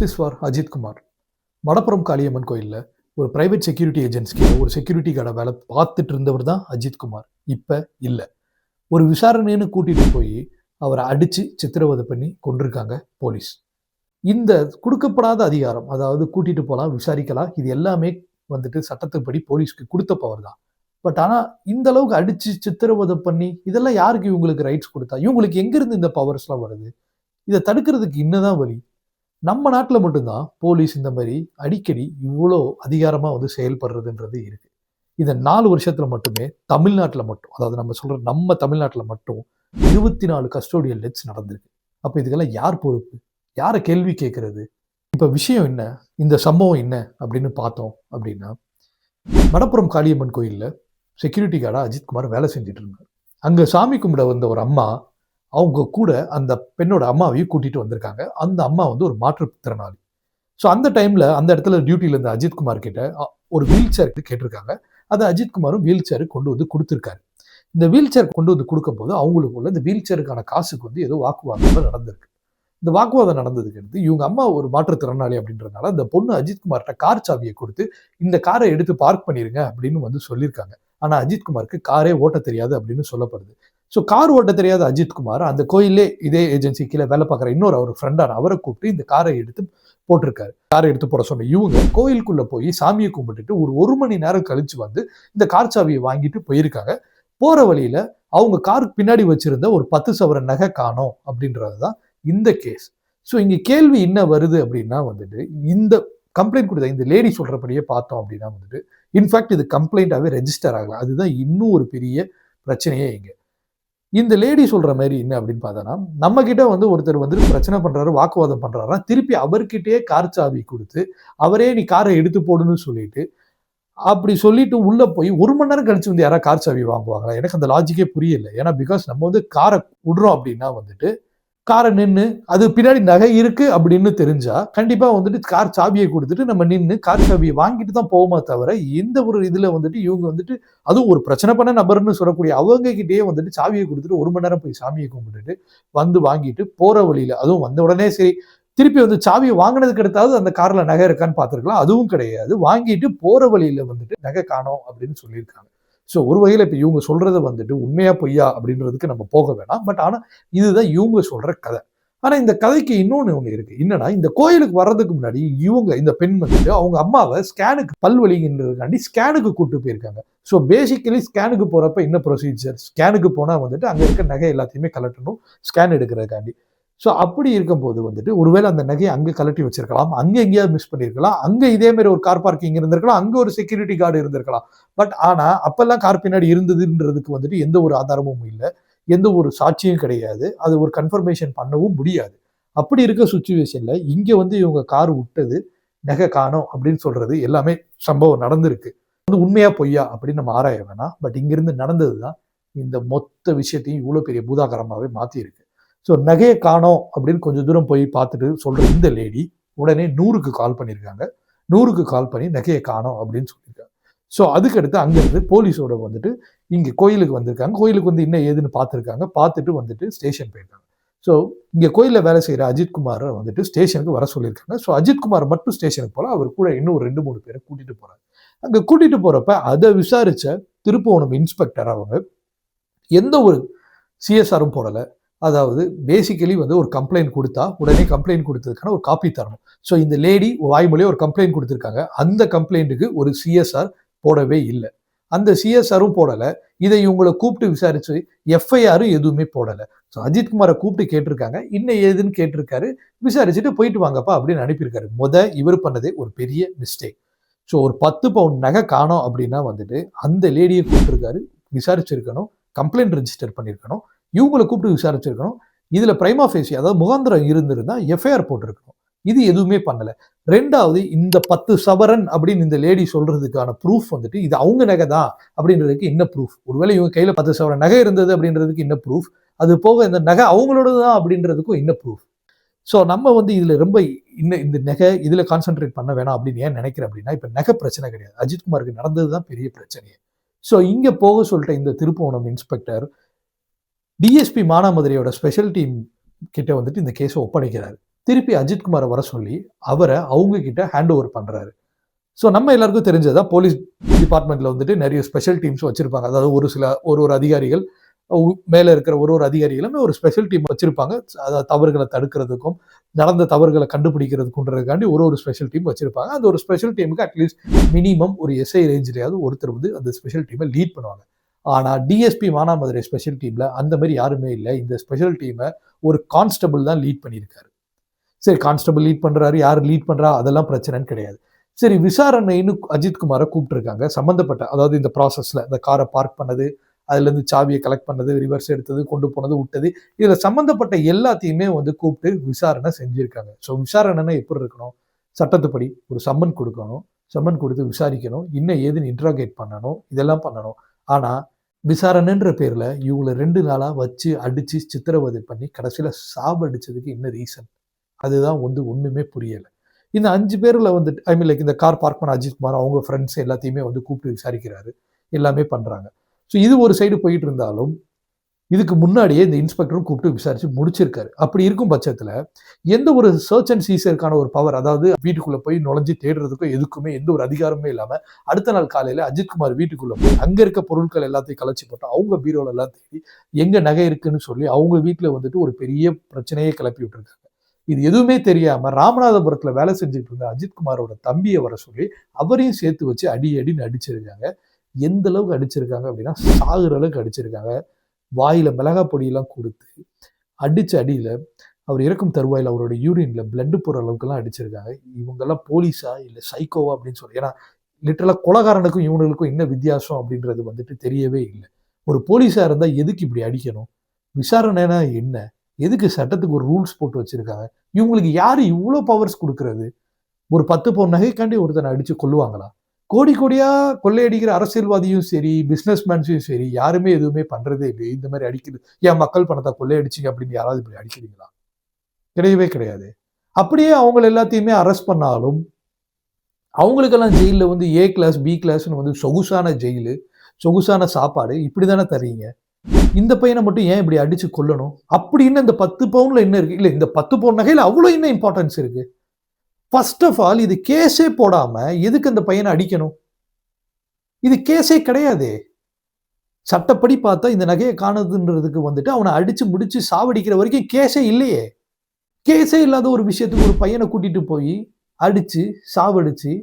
Justice for Ajith Kumar. Madapuram Kaliamman கோயிலில் ஒரு private security ஏஜென்சிக்கு ஒரு செக்யூரிட்டி கார்டை வேலை பார்த்துட்டு இருந்தவர் தான் அஜித் குமார். இப்போ இல்லை. ஒரு விசாரணைன்னு கூட்டிகிட்டு போய் அவரை அடித்து சித்திரவதை பண்ணி கொண்டிருக்காங்க போலீஸ். இந்த கொடுக்கப்படாத அதிகாரம் அதாவது கூட்டிகிட்டு போகலாம் விசாரிக்கலாம் இது எல்லாமே வந்துட்டு சட்டத்துப்படி போலீஸ்க்கு கொடுத்த பவர் தான். பட் ஆனால் இந்த அளவுக்கு அடித்து சித்திரவதை பண்ணி இதெல்லாம் யாருக்கு இவங்களுக்கு ரைட்ஸ் கொடுத்தா? இவங்களுக்கு எங்கேருந்து இந்த பவர்ஸ்லாம் வருது? இதை தடுக்கிறதுக்கு என்னதான் வழி. நம்ம நாட்டில் மட்டும்தான் போலீஸ் இந்த மாதிரி அடிக்கடி இவ்வளோ அதிகாரமாக வந்து செயல்படுறதுன்றது இருக்குது இந்த நாலு வருஷத்தில் மட்டுமே தமிழ்நாட்டில் மட்டும் அதாவது நம்ம சொல்கிற நம்ம தமிழ்நாட்டில் மட்டும் இருபத்தி நாலு கஸ்டோடியல் டெத்ஸ் நடந்திருக்கு. அப்போ இதுக்கெல்லாம் யார் பொறுப்பு? யாரை கேள்வி கேட்கறது? இப்போ விஷயம் என்ன? இந்த சம்பவம் என்ன? அப்படின்னு பார்த்தோம் அப்படின்னா மடப்புறம் காளியம்மன் கோயிலில் செக்யூரிட்டி கார்டாக அஜித்குமார் வேலை செஞ்சுட்டு இருந்தார். அங்கே சாமி கும்பிட வந்த ஒரு அம்மா அவங்க கூட அந்த பெண்ணோட அம்மாவையும் கூட்டிட்டு வந்திருக்காங்க. அந்த அம்மா வந்து ஒரு மாற்றுத்திறனாளி ஸோ அந்த டைமில் அந்த இடத்துல டியூட்டியில் இருந்த அஜித்குமார் கிட்ட ஒரு வீல் சேருக்கு கேட்டிருக்காங்க. அதை அஜித்குமாரும் வீல் சேரு கொண்டு வந்து கொடுத்துருக்காரு. இந்த வீல் சேர் கொண்டு வந்து கொடுக்கும்போது அவங்களுக்குள்ள இந்த வீல் சேருக்கான காசுக்கு வந்து ஏதோ வாக்குவாதம் நடந்திருக்கு. இந்த வாக்குவாதம் நடந்ததுக்கு அடுத்து இவங்க அம்மா ஒரு மாற்றுத்திறனாளி அப்படின்றதுனால அந்த பொண்ணு அஜித்குமார்கிட்ட கார் சாவியை கொடுத்து இந்த காரை எடுத்து பார்க் பண்ணிருங்க அப்படின்னு வந்து சொல்லியிருக்காங்க. ஆனால் அஜித்குமாருக்கு காரே ஓட்ட தெரியாது அப்படின்னு சொல்லப்படுது. ஸோ கார் ஓட்ட தெரியாத அஜித்குமார் அந்த கோயிலே இதே ஏஜென்சி கீழே வேலை பார்க்குற இன்னொரு அவர் ஃப்ரெண்டான அவரை கூப்பிட்டு இந்த காரை எடுத்து போட்டிருக்காரு. காரை எடுத்து போட சொன்ன இவங்க கோயிலுக்குள்ளே போய் சாமியை கும்பிட்டுட்டு ஒரு ஒரு மணி நேரம் கழிச்சு வந்து இந்த கார் சாவியை வாங்கிட்டு போயிருக்காங்க. போகிற வழியில் அவங்க காருக்கு பின்னாடி வச்சிருந்த ஒரு பத்து சவர நகை காணோம் அப்படின்றது தான் இந்த கேஸ் ஸோ இங்கே கேள்வி என்ன வருது அப்படின்னா வந்துட்டு இந்த கம்ப்ளைண்ட் கொடுத்த இந்த லேடி சொல்கிறபடியே பார்த்தோம் அப்படின்னா வந்துட்டு இன்ஃபேக்ட் இது கம்ப்ளைண்ட்டாகவே ரெஜிஸ்டர் ஆகலாம் அதுதான் இன்னும் ஒரு பெரிய பிரச்சனையே இங்கே. இந்த லேடி சொல்ற மாதிரி என்ன அப்படின்னு பார்த்தோன்னா நம்ம கிட்ட வந்து ஒருத்தர் வந்து பிரச்சனை பண்றாரு வாக்குவாதம் பண்றாருன்னா திருப்பி அவர்கிட்டயே கார் சாவி கொடுத்து அவரே நீ காரை எடுத்து போடுன்னு சொல்லிட்டு அப்படி சொல்லிட்டு உள்ள போய் ஒரு மணி நேரம் கழிச்சு வந்து யாராவது கார் சாவி வாங்குவாங்களா? எனக்கு அந்த லாஜிக்கே புரியல. ஏன்னா பிகாஸ் நம்ம வந்து காரை விடுறோம் அப்படின்னா வந்துட்டு காரை நின்று அது பின்னாடி நகை இருக்கு அப்படின்னு தெரிஞ்சா கண்டிப்பா வந்துட்டு கார் சாவியை கொடுத்துட்டு நம்ம நின்று கார் சாவியை வாங்கிட்டு தான் போவோமே தவிர எந்த ஒரு இதுல வந்துட்டு இவங்க வந்துட்டு அதுவும் ஒரு பிரச்சனை பண்ண நபர்னு சொல்லக்கூடிய அவங்க கிட்டேயே வந்துட்டு சாவியை கொடுத்துட்டு ஒரு மணி நேரம் போய் சாமியை கும்பிட்டுட்டு வந்து வாங்கிட்டு போற வழியில அதுவும் வந்த உடனே சரி திருப்பி வந்து சாவியை வாங்கினதுக்கு அடுத்தாவது அந்த கார்ல நகை இருக்கான்னு பார்த்துருக்கலாம். அதுவும் கிடையாது. வாங்கிட்டு போற வழியில வந்துட்டு நகை காணோம் அப்படின்னு சொல்லியிருக்காங்க. ஸோ ஒரு வகையில் இப்போ இவங்க சொல்கிறத வந்துட்டு உண்மையா பொய்யா அப்படின்றதுக்கு நம்ம போக வேணாம். பட் ஆனால் இதுதான் இவங்க சொல்கிற கதை. ஆனால் இந்த கதைக்கு இன்னொன்று ஒன்று இருக்குது என்னன்னா இந்த கோயிலுக்கு வர்றதுக்கு முன்னாடி இவங்க இந்த பெண் வந்துட்டு அவங்க அம்மாவை ஸ்கேனுக்கு பல்வலிங்கிறதுக்காண்டி ஸ்கேனுக்கு கூட்டு போயிருக்காங்க. ஸோ பேசிக்கலி ஸ்கேனுக்கு போகிறப்ப என்ன ப்ரொசீஜர் ஸ்கேனுக்கு போனால் வந்துட்டு அங்கே இருக்க நகை எல்லாத்தையுமே கலட்டணும் ஸ்கேன் எடுக்கிறதுக்காண்டி. ஸோ அப்படி இருக்கும்போது வந்துட்டு ஒருவேளை அந்த நகையை அங்கே கலட்டி வச்சிருக்கலாம் அங்கே எங்கேயாவது மிஸ் பண்ணியிருக்கலாம் அங்கே இதே மாதிரி ஒரு கார் பார்க்கிங் இருந்திருக்கலாம் அங்கே ஒரு செக்யூரிட்டி கார்டு இருந்திருக்கலாம். பட் ஆனால் அப்பெல்லாம் கார் பின்னாடி இருந்ததுன்றதுக்கு வந்துட்டு எந்த ஒரு ஆதாரமும் இல்லை எந்த ஒரு சாட்சியும் கிடையாது அது ஒரு கன்ஃபர்மேஷன் பண்ணவும் முடியாது. அப்படி இருக்க சுச்சுவேஷனில் இங்கே வந்து இவங்க கார் விட்டது நகை காணோம் அப்படின்னு சொல்கிறது எல்லாமே சம்பவம் நடந்திருக்கு. வந்து உண்மையாக பொய்யா அப்படின்னு நம்ம ஆராய வேணாம். பட் இங்கேருந்து நடந்தது தான் இந்த மொத்த விஷயத்தையும் இவ்வளோ பெரிய பூதாகரமாகவே மாற்றிருக்கு ஸோ நகையை காணோம் அப்படின்னு கொஞ்சம் தூரம் போய் பார்த்துட்டு சொல்கிற இந்த லேடி உடனே நூறுக்கு கால் பண்ணியிருக்காங்க. நூறுக்கு கால் பண்ணி நகையை காணோம் அப்படின்னு சொல்லியிருக்காங்க. ஸோ அதுக்கடுத்து அங்கேருந்து போலீஸோட வந்துட்டு இங்கே கோயிலுக்கு வந்திருக்காங்க. கோயிலுக்கு வந்து இன்னும் ஏதுன்னு பார்த்துருக்காங்க. பார்த்துட்டு வந்துட்டு ஸ்டேஷன் போயிருக்காங்க. ஸோ இங்கே கோயிலில் வேலை செய்கிற அஜித்குமாரை வந்துட்டு ஸ்டேஷனுக்கு வர சொல்லியிருக்காங்க. ஸோ அஜித்குமார் மட்டும் ஸ்டேஷனுக்கு போல அவர் கூட இன்னும் ஒரு ரெண்டு மூணு பேரை கூட்டிகிட்டு போகிறாங்க அங்கே கூட்டிகிட்டு போகிறப்ப அதை விசாரித்த திருப்புவனம் இன்ஸ்பெக்டர் அவங்க எந்த ஒரு சிஎஸ்ஆரும் போடலை. அதாவது பேசிக்கலி வந்து ஒரு கம்ப்ளைண்ட் கொடுத்தா உடனே கம்ப்ளைண்ட் கொடுத்ததுக்கான ஒரு காப்பி தரணும். ஸோ இந்த லேடி வாய்மொழியே ஒரு கம்ப்ளைண்ட் கொடுத்துருக்காங்க. அந்த கம்ப்ளைண்ட்டுக்கு ஒரு சிஎஸ்ஆர் போடவே இல்லை. அந்த சிஎஸ்ஆரும் போடலை. இதை இவங்களை கூப்பிட்டு விசாரிச்சு எஃப்ஐஆரும் எதுவுமே போடலை. ஸோ அஜித்குமாரை கூப்பிட்டு கேட்டிருக்காங்க. இன்னும் ஏதுன்னு கேட்டிருக்காரு. விசாரிச்சுட்டு போயிட்டு வாங்கப்பா அப்படின்னு அனுப்பியிருக்காரு. முத இவர் பண்ணதே ஒரு பெரிய மிஸ்டேக் ஸோ ஒரு பத்து பவுண்ட் நகை காணோம் அப்படின்னா வந்துட்டு அந்த லேடியை கூப்பிட்டுருக்காரு. விசாரிச்சிருக்கணும். கம்ப்ளைண்ட் ரெஜிஸ்டர் பண்ணியிருக்கணும். இவங்களை கூப்பிட்டு விசாரிச்சிருக்கணும். இதில் பிரைமா ஃபேசி அதாவது முகாந்திரம் இருந்திருந்தா எஃப்ஐஆர் போட்டிருக்கணும். இது எதுவுமே பண்ணலை. ரெண்டாவது இந்த பத்து சவரன் அப்படின்னு இந்த லேடி சொல்றதுக்கான ப்ரூஃப் வந்துட்டு இது அவங்க நகை தான் அப்படின்றதுக்கு என்ன ப்ரூஃப் ஒருவேளை இவங்க கையில் பத்து சவரன் நகை இருந்தது அப்படின்றதுக்கு என்ன ப்ரூஃப் அது போக இந்த நகை அவங்களோட தான் அப்படின்றதுக்கும் என்ன ப்ரூஃப் ஸோ நம்ம வந்து இதில் ரொம்ப இன்னும் இந்த நகை இதில் கான்சென்ட்ரேட் பண்ண வேணாம் அப்படின்னு ஏன் நினைக்கிறேன் அப்படின்னா இப்போ நகை பிரச்சனை கிடையாது. அஜித்குமாருக்கு நடந்தது தான் பெரிய பிரச்சனையே. ஸோ இங்கே போக சொல்லிட்ட இந்த திருப்புவனம் இன்ஸ்பெக்டர் டிஎஸ்பி மானாமதுரையோட ஸ்பெஷல் டீம் கிட்ட வந்துட்டு இந்த கேஸை ஒப்படைக்கிறார். திருப்பி அஜித்குமாரை வர சொல்லி அவரை அவங்க கிட்ட ஹேண்ட் ஓவர் பண்ணுறாரு ஸோ நம்ம எல்லாருக்கும் தெரிஞ்சதா போலீஸ் டிபார்ட்மெண்ட்டில் வந்துட்டு நிறைய ஸ்பெஷல் டீம்ஸ் வச்சுருப்பாங்க. அதாவது ஒரு சில ஒரு ஒரு அதிகாரிகள் மேலே இருக்கிற ஒரு ஒரு அதிகாரிகளுமே ஒரு ஸ்பெஷல் டீம் வச்சுருப்பாங்க. அதாவது தவறுகளை தடுக்கிறதுக்கும் நடந்த தவறுகளை கண்டுபிடிக்கிறதுக்குன்றதுக்காண்டி ஒரு ஒரு ஸ்பெஷல் டீம் வச்சுருப்பாங்க. அந்த ஒரு ஸ்பெஷல் டீமுக்கு அட்லீஸ்ட் மினிமம் ஒரு எஸ்ஐ ரேஞ்சிலையாவது ஒருத்தர் வந்து அந்த ஸ்பெஷல் டீமை லீட் பண்ணுவாங்க. ஆனால் டிஎஸ்பி மானாமதுரை ஸ்பெஷல் டீமில் அந்த மாதிரி யாருமே இல்லை. இந்த ஸ்பெஷல் டீமை ஒரு கான்ஸ்டபிள் தான் லீட் பண்ணியிருக்காரு. சரி கான்ஸ்டபிள் லீட் பண்ணுறாரு யார் லீட் பண்ணுறா அதெல்லாம் பிரச்சனைன்னு கிடையாது. சரி விசாரணைன்னு அஜித்குமாரை கூப்பிட்டுருக்காங்க. சம்மந்தப்பட்ட அதாவது இந்த ப்ராசஸில் இந்த காரை பார்க் பண்ணது அதுலேருந்து சாவியை கலெக்ட் பண்ணது ரிவர்ஸ் எடுத்தது கொண்டு போனது விட்டது. இதில் சம்மந்தப்பட்ட எல்லாத்தையுமே வந்து கூப்பிட்டு விசாரணை செஞ்சுருக்காங்க. ஸோ விசாரணைன்னா எப்படி இருக்கணும்? சட்டத்துப்படி ஒரு சம்மன் கொடுக்கணும். சம்மன் கொடுத்து விசாரிக்கணும். இன்னும் ஏதுன்னு இன்ட்ராகேட் பண்ணணும். இதெல்லாம் பண்ணணும். ஆனால் விசாரணைன்ற பேரில் இவங்களை ரெண்டு நாளாக வச்சு அடித்து சித்திரவதை பண்ணி கடைசியில சாவடிச்சதுக்கு என்ன ரீசன் அதுதான் வந்து ஒன்றுமே புரியலை. இந்த அஞ்சு பேரில் வந்துட்டு ஐ மீன் லைக் இந்த கார் பார்க் பண்ண அஜித் குமார் அவங்க ஃப்ரெண்ட்ஸ் எல்லாத்தையுமே வந்து கூப்பிட்டு விசாரிக்கிறாரு. எல்லாமே பண்ணுறாங்க ஸோ இது ஒரு சைடு போயிட்டு இருந்தாலும் இதுக்கு முன்னாடியே இந்த இன்ஸ்பெக்டரும் கூப்பிட்டு விசாரிச்சு முடிச்சிருக்காரு. அப்படி இருக்கும் பட்சத்தில் எந்த ஒரு சர்ச் அண்ட் சீசருக்கான ஒரு பவர் அதாவது வீட்டுக்குள்ள போய் நுழைஞ்சு தேடுறதுக்கும் எதுக்குமே எந்த ஒரு அதிகாரமே இல்லாமல் அடுத்த நாள் காலையில அஜித்குமார் வீட்டுக்குள்ள போய் அங்க இருக்க பொருட்கள் எல்லாத்தையும் கலைச்சி போட்டு அவங்க பீரோல எல்லாம் தேடி எங்க நகை இருக்குன்னு சொல்லி அவங்க வீட்டில் வந்துட்டு ஒரு பெரிய பிரச்சனையே கிளப்பி விட்டுருக்காங்க. இது எதுவுமே தெரியாம ராமநாதபுரத்துல வேலை செஞ்சுட்டு இருந்த அஜித்குமாரோட தம்பியை வர சொல்லி அவரையும் சேர்த்து வச்சு அடி அடின்னு அடிச்சிருக்காங்க. எந்த அளவுக்கு அடிச்சிருக்காங்க அப்படின்னா சாகுற அளவுக்கு அடிச்சிருக்காங்க. வாயில் மிளகா பொடியெல்லாம் கொடுத்து அடித்த அடியில் அவர் இறக்கும் தருவாயில் அவரோட யூரின்ல பிளட்டு போகிற அளவுக்குலாம் அடிச்சிருக்காங்க. இவங்கெல்லாம் போலீஸா இல்லை சைக்கோவா அப்படின்னு சொல்லி ஏன்னா லிட்டரலாக கொலகாரனுக்கும் இவனுக்கும் என்ன வித்தியாசம் அப்படின்றது வந்துட்டு தெரியவே இல்லை. ஒரு போலீஸாக இருந்தால் எதுக்கு இப்படி அடிக்கணும்? விசாரணைனா என்ன? எதுக்கு சட்டத்துக்கு ஒரு ரூல்ஸ் போட்டு வச்சுருக்காங்க? இவங்களுக்கு யார் இவ்வளோ பவர்ஸ் கொடுக்கறது? ஒரு பத்து பவுன் நகைக்காண்டி ஒருத்தனை அடித்து கொள்ளுவாங்களா கோடி கோடியா கொள்ளையடிக்கிற அரசியல்வாதியும் சரி பிசினஸ் மேன்ஸையும் சரி யாருமே எதுவுமே பண்றதே இல்லை இந்த மாதிரி அடிக்கிறது. ஏன் மக்கள் பணத்தை கொள்ளையடிச்சிங்க அப்படின்னு யாராவது இப்படி அடிக்கிறீங்களா? கிடையவே கிடையாது. அப்படியே அவங்கள எல்லாத்தையுமே அரெஸ்ட் பண்ணாலும் அவங்களுக்கெல்லாம் ஜெயிலில் வந்து ஏ கிளாஸ் பி கிளாஸ்னு வந்து சொகுசான ஜெயிலு சொகுசான சாப்பாடு இப்படி தானே தர்றீங்க. இந்த பையனை மட்டும் ஏன் இப்படி அடிச்சு கொல்லணும்? அப்படின்னு இந்த பத்து பவுனில் என்ன இருக்கு? இல்லை இந்த பத்து பவுன் நகையில் அவ்வளோ என்ன இம்பார்ட்டன்ஸ் இருக்குது ஃபர்ஸ்ட் ஆஃப் ஆல் இது கேஸே போடாம எதுக்கு அந்த பையனை அடிக்கணும்? இது கேஸே கிடையாதே. சட்டப்படி பார்த்தா இந்த நகையை காணுதுன்றதுக்கு வந்துட்டு அவனை அடிச்சு முடிச்சு சாவடிக்கிற வரைக்கும் கேஸே இல்லையே. கேஸே இல்லாத ஒரு விஷயத்துக்கு ஒரு பையனை கூட்டிட்டு போய் அடிச்சு சாவடிச்சு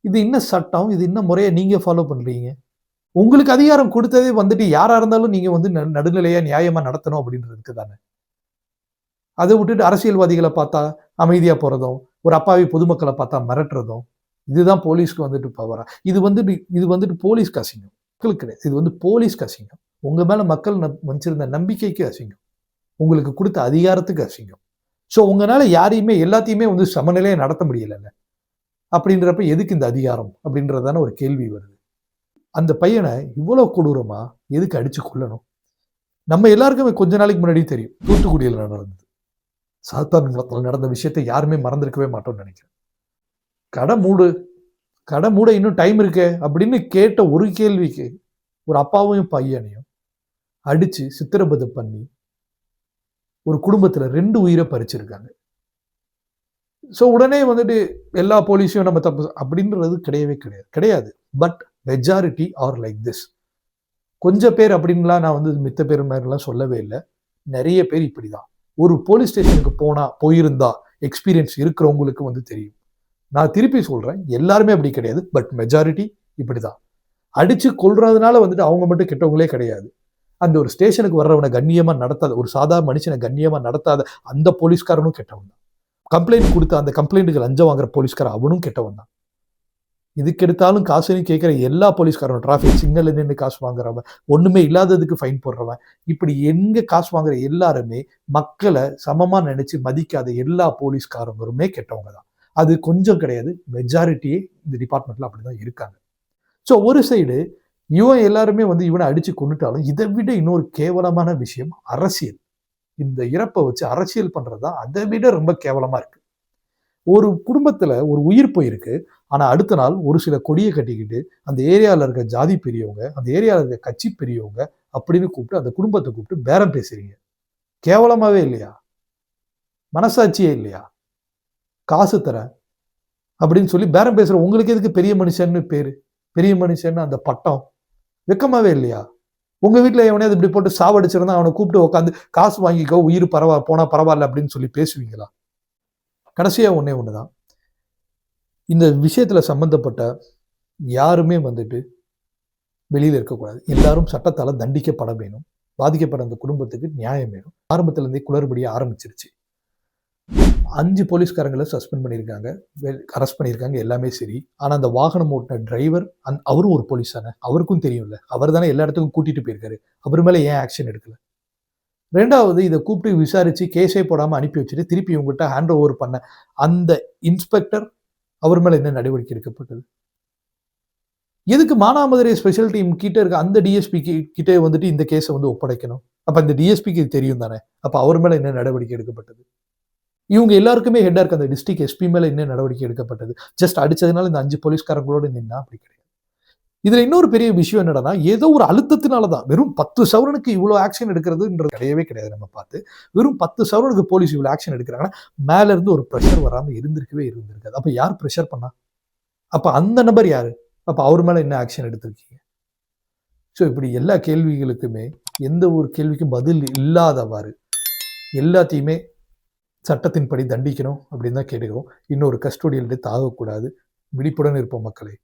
இது என்ன சட்டம்? இது என்ன முறையை நீங்க ஃபாலோ பண்றீங்க? உங்களுக்கு அதிகாரம் கொடுத்ததே வந்துட்டு யாரா இருந்தாலும் நீங்க வந்து ந- நடுநிலையா நியாயமா நடத்தணும் அப்படின்றதுக்கு தானே. அதை விட்டுட்டு அரசியல்வாதிகளை பார்த்தா அமைதியா போறதும் ஒரு அப்பாவி பொதுமக்களை பார்த்தா மிரட்டுறதும் இதுதான் போலீஸ்க்கு வந்துட்டு பவரா இது வந்துட்டு இது வந்துட்டு போலீஸ்க்கு அசிங்கம் மக்களுக்கு கிடையாது. இது வந்து போலீஸ்க்கு அசிங்கம் உங்க மேல மக்கள் நம்- வச்சிருந்த நம்பிக்கைக்கு அசிங்கம் உங்களுக்கு கொடுத்த அதிகாரத்துக்கு அசிங்கம் ஸோ உங்களால யாரையுமே எல்லாத்தையுமே வந்து சமநிலையை நடத்த முடியலைல்ல. அப்படின்றப்ப எதுக்கு இந்த அதிகாரம்? அப்படின்றதான ஒரு கேள்வி வருது. அந்த பையனை இவ்வளோ கொடூரமாக எதுக்கு அடிச்சு கொள்ளணும் நம்ம எல்லாருக்குமே கொஞ்ச நாளைக்கு முன்னாடி தெரியும். தூத்துக்குடியில் நடந்தது. சாத்தான் குளத்தில் நடந்த விஷயத்தை யாருமே மறந்துருக்கவே மாட்டோம்னு நினைக்கிறேன். கடை மூடு கடை மூட இன்னும் டைம் இருக்கே அப்படின்னு கேட்ட ஒரு கேள்விக்கு ஒரு அப்பாவையும் பையனையும் அடித்து சித்திரபதை பண்ணி ஒரு குடும்பத்தில் ரெண்டு உயிரை பறிச்சிருக்காங்க. ஸோ உடனே வந்துட்டு எல்லா போலீஸையும் நம்ம தப்பு அப்படின்றது கிடையவே கிடையாது. கிடையாது. But majority are like this கொஞ்சம் பேர் அப்படின்லாம் நான் வந்து மித்த பேர் மாதிரிலாம் சொல்லவே இல்லை. நிறைய பேர் இப்படி தான் ஒரு போலீஸ் ஸ்டேஷனுக்கு போனா போயிருந்தா எக்ஸ்பீரியன்ஸ் இருக்கிறவங்களுக்கு வந்து தெரியும். நான் திருப்பி சொல்றேன் எல்லாருமே அப்படி கிடையாது பட் மெஜாரிட்டி இப்படிதான். அடிச்சு கொள்றதுனால வந்துட்டு அவங்க மட்டும் கெட்டவங்களே கிடையாது. அந்த ஒரு ஸ்டேஷனுக்கு வர்றவனை கண்ணியமா நடத்தாத ஒரு சாதா மனுஷனை கண்ணியமா நடத்தாத அந்த போலீஸ்காரனும் கெட்டவன் தான் கம்ப்ளைண்ட் கொடுத்த அந்த கம்ப்ளைண்ட்டுக்கு லஞ்சம் வாங்குற போலீஸ்காரன் அவனும் கெட்டவன் தான் இதுக்கு எடுத்தாலும் காசுன்னு கேட்குற எல்லா போலீஸ்காரனும் டிராஃபிக் சிக்னல்ல நின்று காசு வாங்குறவன் ஒன்றுமே இல்லாததுக்கு ஃபைன் போடுறவன். இப்படி எங்கே காசு வாங்குற எல்லாருமே மக்களை சமமாக நினச்சி மதிக்காத எல்லா போலீஸ்காரங்களுமே கெட்டவங்க தான். அது கொஞ்சம் கிடையாது மெஜாரிட்டியே இந்த டிபார்ட்மெண்ட்ல அப்படிதான் இருக்காங்க. ஸோ ஒரு சைடு இவன் எல்லாருமே வந்து இவனை அடித்து கொண்டுட்டாலும் இதை விட இன்னொரு கேவலமான விஷயம் அரசியல். இந்த இறப்பை வச்சு அரசியல் பண்ணுறது தான் அதை விட ரொம்ப கேவலமாக இருக்குது ஒரு குடும்பத்தில் ஒரு உயிர் போயிருக்கு. ஆனால் அடுத்த நாள் ஒரு சில கொடியை கட்டிக்கிட்டு அந்த ஏரியாவில் இருக்க ஜாதி பெரியவங்க அந்த ஏரியாவில் இருக்க கட்சி பெரியவங்க அப்படின்னு கூப்பிட்டு அந்த குடும்பத்தை கூப்பிட்டு பேரம் பேசுறீங்க. கேவலமாகவே இல்லையா? மனசாட்சியே இல்லையா? காசு தரேன் அப்படின்னு சொல்லி பேரம் பேசுகிற உங்களுக்கு எதுக்கு பெரிய மனுஷன்னு பேர்? பெரிய மனுஷன்னு அந்த பட்டம் வெக்கமாகவே இல்லையா? உங்கள் வீட்டில் எவனையாவது இப்படி போட்டு சாவடிச்சிருந்தா அவனை கூப்பிட்டு உட்காந்து காசு வாங்கிக்கோ உயிர் பரவா போனால் பரவாயில்ல அப்படின்னு சொல்லி பேசுவீங்களா? கடைசியாக ஒன்றே ஒன்று தான் இந்த விஷயத்தில் சம்மந்தப்பட்ட யாருமே வந்துட்டு வெளியில் இருக்கக்கூடாது. எல்லாரும் சட்டத்தால் தண்டிக்கப்பட வேணும். பாதிக்கப்பட அந்த குடும்பத்துக்கு நியாயம் வேணும். ஆரம்பத்துல குளறுபடியாக ஆரம்பிச்சிருச்சு. அஞ்சு போலீஸ்காரங்களை சஸ்பெண்ட் பண்ணியிருக்காங்க. அரெஸ்ட் பண்ணியிருக்காங்க. எல்லாமே சரி. ஆனால் அந்த வாகனம் ஓட்டின டிரைவர் அந் அவரும் ஒரு போலீஸ் தானே அவருக்கும் தெரியும்ல. அவர் தானே எல்லா இடத்துக்கும் கூட்டிகிட்டு போயிருக்காரு. அவர் மேலே ஏன் ஆக்ஷன் எடுக்கலை? ரெண்டாவது இதை கூப்பிட்டு விசாரித்து கேஸே போடாமல் அனுப்பி வச்சுட்டு திருப்பி இவங்ககிட்ட ஹேண்ட் ஓவர் பண்ண அந்த இன்ஸ்பெக்டர் அவர் மேல என்ன நடவடிக்கை எடுக்கப்பட்டது? எதுக்கு மானாமதுரை ஸ்பெஷல் டீம் கிட்ட இருக்க அந்த டிஎஸ்பி கிட்டே வந்துட்டு இந்த கேஸை வந்து ஒப்படைக்கணும்? அப்ப இந்த டிஎஸ்பிக்கு தெரியும் தானே? அப்போ அவர் மேல என்ன நடவடிக்கை எடுக்கப்பட்டது? இவங்க எல்லாருக்குமே ஹெட்டாக இருக்க. அந்த டிஸ்ட்ரிக்ட் எஸ்பி மேல என்ன நடவடிக்கை எடுக்கப்பட்டது? ஜஸ்ட் அடித்ததுனால இந்த அஞ்சு போலீஸ்காரங்களோட நின்னா அப்படி கிடையாது. இதுல இன்னொரு பெரிய விஷயம் என்னன்னா ஏதோ ஒரு அழுத்தத்தினால தான் வெறும் பத்து சவரனுக்கு இவ்வளோ ஆக்ஷன் எடுக்கிறதுன்றது கிடையவே கிடையாது நம்ம பார்த்து. வெறும் பத்து சவரனுக்கு போலீஸ் இவ்வளோ ஆக்ஷன் எடுக்கிறாங்கன்னா மேல இருந்து ஒரு ப்ரெஷர் வராமல் இருந்திருக்கவே இருந்திருக்காது. அப்போ யார் ப்ரெஷர் பண்ணா? அப்போ அந்த நபர் யாரு? அப்போ அவர் மேல என்ன ஆக்ஷன் எடுத்திருக்கீங்க? ஸோ இப்படி எல்லா கேள்விகளுக்குமே எந்த ஒரு கேள்விக்கும் பதில் இல்லாதவாறு எல்லாத்தையுமே சட்டத்தின்படி தண்டிக்கணும் அப்படின்னு தான் கேட்டுக்கிறோம். இன்னொரு கஸ்டோடியல்டே தாகக்கூடாது விழிப்புடன் இருப்போம் மக்களே.